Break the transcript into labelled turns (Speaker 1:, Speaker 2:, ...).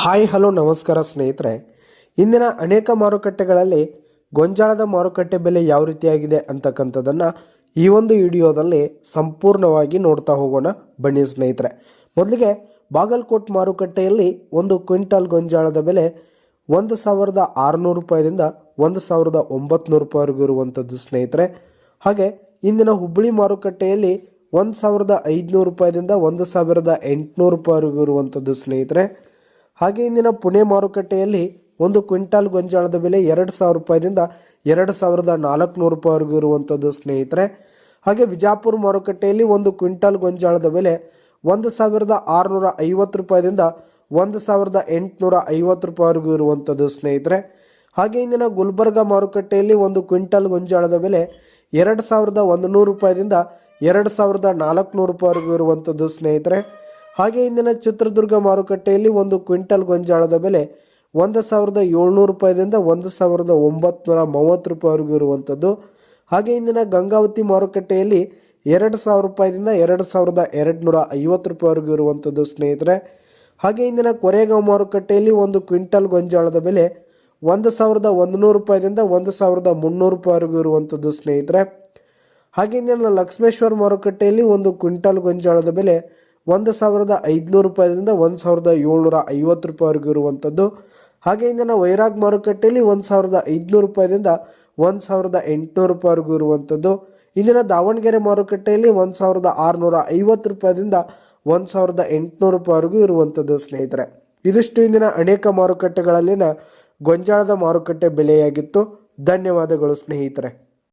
Speaker 1: Hi, hello, ನಮಸ್ಕಾರ ಸ್ನೇಹಿತರೆ. ಇಂದಿನ ಅನೇಕ ಮಾರುಕಟ್ಟೆಗಳಲ್ಲಿ ಗೊಂಜಾಳದ ಮಾರುಕಟ್ಟೆ ಬೆಲೆ ಯಾವ ರೀತಿಯಾಗಿದೆ ಅಂತಕ್ಕಂಥದ್ದನ್ನು ಈ ಒಂದು ವಿಡಿಯೋದಲ್ಲಿ ಸಂಪೂರ್ಣವಾಗಿ ನೋಡ್ತಾ ಹೋಗೋಣ. ಬನ್ನಿ ಸ್ನೇಹಿತರೆ. ಮೊದಲಿಗೆ ಬಾಗಲಕೋಟ್ ಮಾರುಕಟ್ಟೆಯಲ್ಲಿ ಒಂದು ಕ್ವಿಂಟಲ್ ಗೊಂಜಾಳದ ಬೆಲೆ ಒಂದು ಸಾವಿರದ ಆರುನೂರು ರೂಪಾಯಿದಿಂದ ಒಂದು ಸಾವಿರದ ಒಂಬತ್ತು ರೂಪಾಯಿವರೆಗೂ ಇರುವಂಥದ್ದು ಸ್ನೇಹಿತರೆ. ಹಾಗೆ ಇಂದಿನ ಹುಬ್ಬಳ್ಳಿ ಮಾರುಕಟ್ಟೆಯಲ್ಲಿ ಒಂದು ಸಾವಿರದ ಐದುನೂರು ರೂಪಾಯಿದಿಂದ ಒಂದು ಸಾವಿರದ ಎಂಟುನೂರು ರೂಪಾಯಿವರೆಗೂ ಇರುವಂಥದ್ದು ಸ್ನೇಹಿತರೆ. ಹಾಗೆ ಇಂದಿನ ಪುಣೆ ಮಾರುಕಟ್ಟೆಯಲ್ಲಿ ಒಂದು ಕ್ವಿಂಟಾಲ್ ಗೊಂಜಾಳದ ಬೆಲೆ ಎರಡು ಸಾವಿರ ರೂಪಾಯಿದಿಂದ ಎರಡು ಸಾವಿರದ ನಾಲ್ಕುನೂರು ರೂಪಾಯಿವರೆಗೂ ಇರುವಂಥದ್ದು, ಸ್ನೇಹಿತರೆ. ಹಾಗೆ ವಿಜಾಪುರ ಮಾರುಕಟ್ಟೆಯಲ್ಲಿ ಒಂದು ಕ್ವಿಂಟಾಲ್ ಗೊಂಜಾಳದ ಬೆಲೆ ಒಂದು ಸಾವಿರದ ಆರುನೂರ ಐವತ್ತು ರೂಪಾಯಿದಿಂದ ಒಂದು ಸಾವಿರದ ಎಂಟುನೂರ ಐವತ್ತು ರೂಪಾಯಿವರೆಗೂ ಇರುವಂಥದ್ದು, ಸ್ನೇಹಿತರೆ. ಹಾಗೆ ಇಂದಿನ ಗುಲ್ಬರ್ಗ ಮಾರುಕಟ್ಟೆಯಲ್ಲಿ ಒಂದು ಕ್ವಿಂಟಾಲ್ ಗೊಂಜಾಳದ ಬೆಲೆ ಎರಡು ಸಾವಿರದ ಒಂದು ನೂರು ರೂಪಾಯಿದಿಂದ ಎರಡು ಸಾವಿರದ ನಾಲ್ಕುನೂರು ರೂಪಾಯಿವರೆಗೂ ಇರುವಂಥದ್ದು, ಸ್ನೇಹಿತರೆ. ಹಾಗೆ ಇಂದಿನ ಚಿತ್ರದುರ್ಗ ಮಾರುಕಟ್ಟೆಯಲ್ಲಿ ಒಂದು ಕ್ವಿಂಟಲ್ ಗೊಂಜಾಳದ ಬೆಲೆ ಒಂದು ಸಾವಿರದ ಏಳ್ನೂರು ರೂಪಾಯಿದಿಂದ ಒಂದು ಸಾವಿರದ ಒಂಬತ್ತು ಮೂವತ್ತು ರೂಪಾಯಿವರೆಗೂ ಇರುವಂಥದ್ದು. ಹಾಗೆ ಇಂದಿನ ಗಂಗಾವತಿ ಮಾರುಕಟ್ಟೆಯಲ್ಲಿ ಎರಡು ಸಾವಿರ ರೂಪಾಯಿದಿಂದ ಎರಡು ಸಾವಿರದ ಎರಡು ನೂರ ಐವತ್ತು ರೂಪಾಯಿವರೆಗೂ ಇರುವಂಥದ್ದು ಸ್ನೇಹಿತರೆ. ಹಾಗೆ ಇಂದಿನ ಕೊರೆಗಾಂವ್ ಮಾರುಕಟ್ಟೆಯಲ್ಲಿ ಒಂದು ಕ್ವಿಂಟಲ್ ಗೊಂಜಾಳದ ಬೆಲೆ ಒಂದು ಸಾವಿರದ ಒಂದು ನೂರು ರೂಪಾಯಿದಿಂದ ಒಂದು ಸಾವಿರದ ಮುನ್ನೂರು ರೂಪಾಯಿವರೆಗೂ ಇರುವಂಥದ್ದು ಸ್ನೇಹಿತರೆ. ಹಾಗೆ ಇಂದಿನ ಲಕ್ಷ್ಮೇಶ್ವರ ಮಾರುಕಟ್ಟೆಯಲ್ಲಿ ಒಂದು ಕ್ವಿಂಟಲ್ ಗೊಂಜಾಳದ ಬೆಲೆ ಒಂದು ಸಾವಿರದ ಐದುನೂರು ರೂಪಾಯಿದಿಂದ ಒಂದು ಸಾವಿರದ ಏಳ್ನೂರ ಐವತ್ತು ರೂಪಾಯಿವರೆಗೂ ಇರುವಂಥದ್ದು. ಹಾಗೆ ಇಂದಿನ ವೈರಾಗ್ ಮಾರುಕಟ್ಟೆಯಲ್ಲಿ ಒಂದು ಸಾವಿರದ ಐದುನೂರು ರೂಪಾಯಿದಿಂದ ಒಂದು ಸಾವಿರದ ಎಂಟುನೂರು ರೂಪಾಯಿವರೆಗೂ ಇರುವಂಥದ್ದು. ಇಂದಿನ ದಾವಣಗೆರೆ ಮಾರುಕಟ್ಟೆಯಲ್ಲಿ ಒಂದು ಸಾವಿರದ ಆರುನೂರ ಐವತ್ತು ರೂಪಾಯಿದಿಂದ ಒಂದು ಸಾವಿರದ ಎಂಟುನೂರು ರೂಪಾಯಿವರೆಗೂ ಇರುವಂಥದ್ದು ಸ್ನೇಹಿತರೆ. ಇದಿಷ್ಟು ಇಂದಿನ ಅನೇಕ ಮಾರುಕಟ್ಟೆಗಳಲ್ಲಿನ ಗೊಂಜಾಳದ ಮಾರುಕಟ್ಟೆ ಬೆಲೆಯಾಗಿತ್ತು. ಧನ್ಯವಾದಗಳು ಸ್ನೇಹಿತರೆ.